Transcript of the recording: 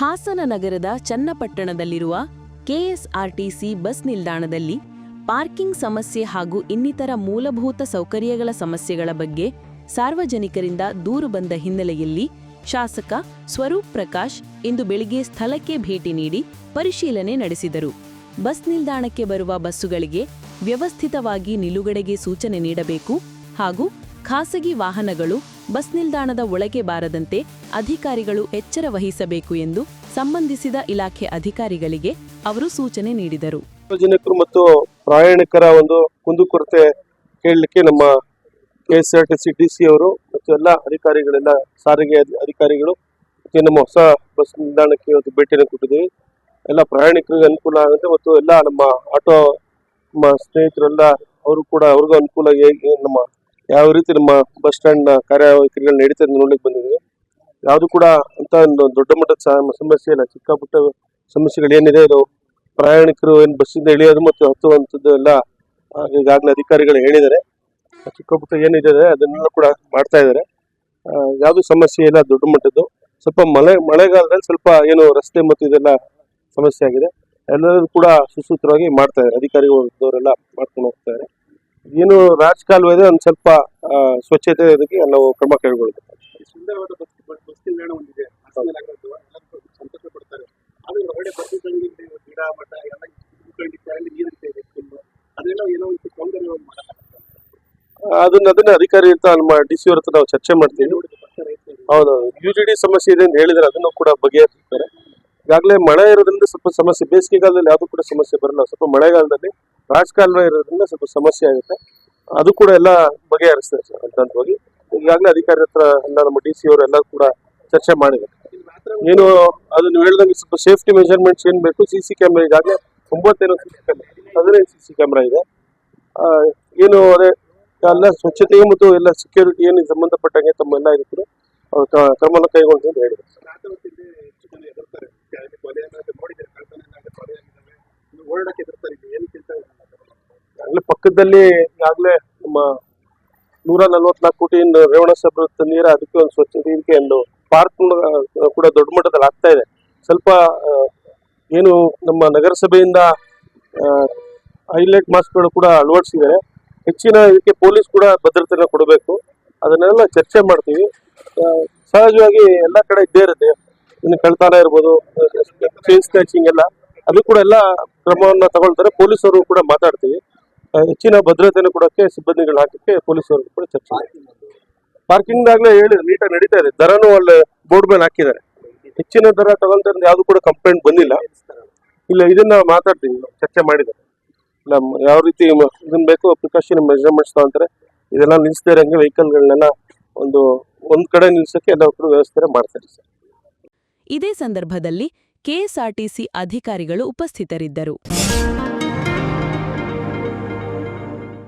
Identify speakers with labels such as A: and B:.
A: ಹಾಸನ ನಗರದ ಚನ್ನಪಟ್ಟಣದಲ್ಲಿರುವ KSRTC bus ನಿಲ್ದಾಣದಲ್ಲಿ ಪಾರ್ಕಿಂಗ್ ಸಮಸ್ಯೆ ಹಾಗೂ ಇನ್ನಿತರ ಮೂಲಭೂತ ಸೌಕರ್ಯಗಳ ಸಮಸ್ಯೆಗಳ ಬಗ್ಗೆ ಸಾರ್ವಜನಿಕರಿಂದ ದೂರು ಬಂದ ಹಿನ್ನೆಲೆಯಲ್ಲಿ ಶಾಸಕ ಸ್ವರೂಪ್ ಪ್ರಕಾಶ್ ಇಂದು ಬೆಳಿಗ್ಗೆ ಸ್ಥಳಕ್ಕೆ ಭೇಟಿ ನೀಡಿ ಪರಿಶೀಲನೆ ನಡೆಸಿದರು. ಬಸ್ ನಿಲ್ದಾಣಕ್ಕೆ ಬರುವ ಬಸ್ಸುಗಳಿಗೆ ವ್ಯವಸ್ಥಿತವಾಗಿ ನಿಲುಗಡೆಗೆ ಸೂಚನೆ ನೀಡಬೇಕು ಹಾಗೂ ಖಾಸಗಿ ವಾಹನಗಳು ಬಸ್ ನಿಲ್ದಾಣದ ಒಳಗೆ ಬಾರದಂತೆ ಅಧಿಕಾರಿಗಳು ಎಚ್ಚರ ವಹಿಸಬೇಕು ಎಂದು ಸಂಬಂಧಿಸಿದ ಇಲಾಖೆ ಅಧಿಕಾರಿಗಳಿಗೆ ಅವರು ಸೂಚನೆ ನೀಡಿದರು.
B: ಸಾರ್ವಜನಿಕರು ಮತ್ತು ಪ್ರಯಾಣಿಕರ ಒಂದು ಕುಂದುಕೊರತೆ ಕೇಳಲಿಕ್ಕೆ ನಮ್ಮ ಕೆ ಎಸ್ ಡಿ ಸಿ ಅವರು ಮತ್ತು ಎಲ್ಲ ಅಧಿಕಾರಿಗಳೆಲ್ಲ ಸಾರಿಗೆ ಅಧಿ- ಅಧಿಕಾರಿಗಳು ನಮ್ಮ ಹೊಸ ಬಸ್ ನಿಲ್ದಾಣಕ್ಕೆ ಇವತ್ತು ಭೇಟಿಯನ್ನು ಕೊಟ್ಟಿದ್ದೀವಿ. ಎಲ್ಲ ಪ್ರಯಾಣಿಕರಿಗೆ ಅನುಕೂಲ ಆಗುತ್ತೆ ಮತ್ತು ಎಲ್ಲ ನಮ್ಮ ಆಟೋ, ನಮ್ಮ ಸ್ನೇಹಿತರೆಲ್ಲ ಅವರು ಕೂಡ ಅವ್ರಿಗೂ ಅನುಕೂಲ ಹೇಗೆ ನಮ್ಮ ಯಾವ ರೀತಿ ನಮ್ಮ ಬಸ್ ಸ್ಟ್ಯಾಂಡ್ನ ಕಾರ್ಯವೈಖರಿಗಳು ನಡೀತಾ ನೋಡ್ಲಿಕ್ಕೆ ಬಂದಿದ್ದೀವಿ. ಯಾವುದು ಕೂಡ ಅಂತ ಒಂದು ದೊಡ್ಡ ಮಟ್ಟದ ಸಮಸ್ಯೆ ಇಲ್ಲ. ಚಿಕ್ಕ ಪುಟ್ಟ ಸಮಸ್ಯೆಗಳು ಏನಿದೆ, ಅದು ಪ್ರಯಾಣಿಕರು ಏನು ಬಸ್ಸಿಂದ ಇಳಿಯೋದು ಮತ್ತು ಹತ್ತುವಂಥದ್ದು ಎಲ್ಲ ಈಗಾಗಲೇ ಅಧಿಕಾರಿಗಳು ಹೇಳಿದ್ದಾರೆ. ಚಿಕ್ಕ ಪುಟ್ಟ ಏನಿದೆ, ಅದನ್ನೆಲ್ಲ ಕೂಡ ಮಾಡ್ತಾ ಇದ್ದಾರೆ. ಯಾವುದು ಸಮಸ್ಯೆ ಇಲ್ಲ, ದೊಡ್ಡ ಮಟ್ಟದ್ದು. ಸ್ವಲ್ಪ ಮಳೆ, ಮಳೆಗಾಲದಲ್ಲಿ ಸ್ವಲ್ಪ ಏನು ರಸ್ತೆ ಮತ್ತು ಇದೆಲ್ಲ ಸಮಸ್ಯೆ ಆಗಿದೆ. ಎಲ್ಲರೂ ಕೂಡ ಸುಸೂತ್ರವಾಗಿ ಮಾಡ್ತಾ ಇದ್ದಾರೆ. ಅಧಿಕಾರಿಗಳವರೆಲ್ಲ ಮಾಡ್ಕೊಂಡು ಹೋಗ್ತಾ ಇದ್ದಾರೆ. ಏನು ರಾಜಕಾಲುವೆ ಇದೆ ಒಂದು ಸ್ವಲ್ಪ ಸ್ವಚ್ಛತೆ ಇದಕ್ಕೆ ನಾವು ಕ್ರಮ
C: ಕೈಗೊಳ್ಳುತ್ತೆ
B: ಅದನ್ನ ಅದನ್ನ ಅಧಿಕಾರಿ ಅಂತ ನಮ್ಮ ಡಿ ಸಿ ಅವ್ರ ಹತ್ರ ನಾವು ಚರ್ಚೆ ಮಾಡ್ತೀವಿ. ಹೌದು ಯು ಜಿ ಡಿ ಸಮಸ್ಯೆ ಇದೆ ಅಂತ ಹೇಳಿದ್ರೆ ಅದನ್ನು ಕೂಡ ಬಗೆಹರಿಸ್ತಾರೆ. ಈಗಾಗಲೇ ಮಳೆ ಇರೋದ್ರಿಂದ ಸ್ವಲ್ಪ ಸಮಸ್ಯೆ ಬೇಸಿಗೆಗಾಲದಲ್ಲಿ ಯಾವುದು ಕೂಡ ಸಮಸ್ಯೆ ಬರಲ್ಲ. ಸ್ವಲ್ಪ ಮಳೆಗಾಲದಲ್ಲಿ ರಾಜಕಾಲುವೆ ಇರೋದ್ರಿಂದ ಸ್ವಲ್ಪ ಸಮಸ್ಯೆ ಆಗುತ್ತೆ. ಅದು ಕೂಡ ಎಲ್ಲ ಬಗೆಹರಿಸ್ತಾರೆ ಸರ್ ಹಂತವಾಗಿ ಈಗಾಗಲೇ ಅಧಿಕಾರಿ ಹತ್ರ ಎಲ್ಲ ನಮ್ಮ ಡಿ ಸಿ ಅವರು ಎಲ್ಲ ಕೂಡ ಚರ್ಚೆ ಮಾಡಿದ್ದಾರೆ. ಏನು, ಅದು ನೀವು ಹೇಳ್ದಂಗೆ ಸ್ವಲ್ಪ ಸೇಫ್ಟಿ ಮೆಷರ್ಮೆಂಟ್ಸ್ ಏನು ಬೇಕು, ಸಿ ಸಿ ಕ್ಯಾಮ್ರಾ ಈಗಾಗಲೇ ಒಂಬತ್ತೇನೋ ಸಿ ಸಿ ಕ್ಯಾಮ್ರಾ ಹದಿನೈದು ಸಿ ಸಿ ಕ್ಯಾಮ್ರಾ ಇದೆ. ಏನು ಅದೇ, ಎಲ್ಲ ಸ್ವಚ್ಛತೆ ಮತ್ತು ಎಲ್ಲ ಸೆಕ್ಯೂರಿಟಿ ಏನು ಸಂಬಂಧಪಟ್ಟಂಗೆ ತಮ್ಮೆಲ್ಲ ಇದು ಅವ್ರು ಕ- ಕ್ರಮನ ಕೈಗೊಂಡು ಅಂತ ಹೇಳಿದ್ರು
C: ರಾತ್ರಿ
B: ಪಕ್ಕದಲ್ಲಿ ಈಗಾಗಲೇ ನಮ್ಮ ನೂರ ನಲ್ವತ್ನಾಲ್ಕು ಕೋಟಿ ಇನ್ನು ರೇವಣ ಸಭ್ರ ನೀರ ಅದಕ್ಕೆ ಒಂದು ಸ್ವಚ್ಛತೆ ಇದಕ್ಕೆ ಒಂದು ಪಾರ್ಕ್ ಕೂಡ ದೊಡ್ಡ ಮಟ್ಟದಲ್ಲಿ ಆಗ್ತಾ ಇದೆ. ಸ್ವಲ್ಪ ಏನು ನಮ್ಮ ನಗರಸಭೆಯಿಂದ ಹೈಲೈಟ್ ಮಾಸ್ಕ್ಗಳು ಕೂಡ ಅಳವಡಿಸಿದ್ದಾರೆ. ಹೆಚ್ಚಿನ ಇದಕ್ಕೆ ಪೊಲೀಸ್ ಕೂಡ ಭದ್ರತೆನ ಕೊಡಬೇಕು. ಅದನ್ನೆಲ್ಲ ಚರ್ಚೆ ಮಾಡ್ತೀವಿ. ಸಹಜವಾಗಿ ಎಲ್ಲ ಕಡೆ ಇದ್ದೇ ಇರುತ್ತೆ. ಇನ್ನು ಕಳ್ತಾನ ಇರ್ಬೋದು ಚೈನ್ ಸ್ಕ್ಯಾಚಿಂಗ್ ಎಲ್ಲ. ಅದು ಕೂಡ ಎಲ್ಲ ಕ್ರಮವನ್ನು ತಗೊಳ್ತಾರೆ. ಪೊಲೀಸರು ಕೂಡ ಮಾತಾಡ್ತೀವಿ. ಹೆಚ್ಚಿನ ಭದ್ರತೆಯನ್ನು ಕೊಡೋಕ್ಕೆ ಸಿಬ್ಬಂದಿಗಳು ಹಾಕಕ್ಕೆ ಪೊಲೀಸರು ಕೂಡ ಚರ್ಚೆ ಪಾರ್ಕಿಂಗ್ ಆಗ್ಲೇ ಹೇಳಿದ್ರು, ನೀಟಾಗಿ ನಡೀತಾ ಇದೆ. ದರನೂ ಒಳ್ಳೆ ಬೋರ್ಡ್ ಮೇಲೆ ಹಾಕಿದ್ದಾರೆ. ಹೆಚ್ಚಿನ ದರ ತಗೊಂತಾರೆ ಯಾವುದು ಕೂಡ ಕಂಪ್ಲೇಂಟ್ ಬಂದಿಲ್ಲ. ಇಲ್ಲ, ಇದನ್ನ ಮಾತಾಡ್ತೀವಿ ಚರ್ಚೆ ಮಾಡಿದ್ದಾರೆ ಇಲ್ಲ, ಯಾವ ರೀತಿ ಇದನ್ನ ಬೇಕು ಪ್ರಿಕಾಷನ್ ಮೆಜರ್ಮೆಂಟ್ಸ್ ತಗೊಂತಾರೆ. ಇದೆಲ್ಲ ನಿಲ್ಲಿಸ್ತಾ ಇರೋಂಗೆ ವೆಹಿಕಲ್ಗಳನ್ನೆಲ್ಲ ಒಂದು, ಒಂದ್ ಕಡೆ ನಿಲ್ಸಕ್ಕೆ ಎಲ್ಲ ವ್ಯವಸ್ಥೆ ಮಾಡ್ತಾರೆ ಸರ್.
A: ಇದೇ ಸಂದರ್ಭದಲ್ಲಿ ಕೆಎಸ್ಆರ್ಟಿಸಿ ಅಧಿಕಾರಿಗಳು ಉಪಸ್ಥಿತರಿದ್ದರು.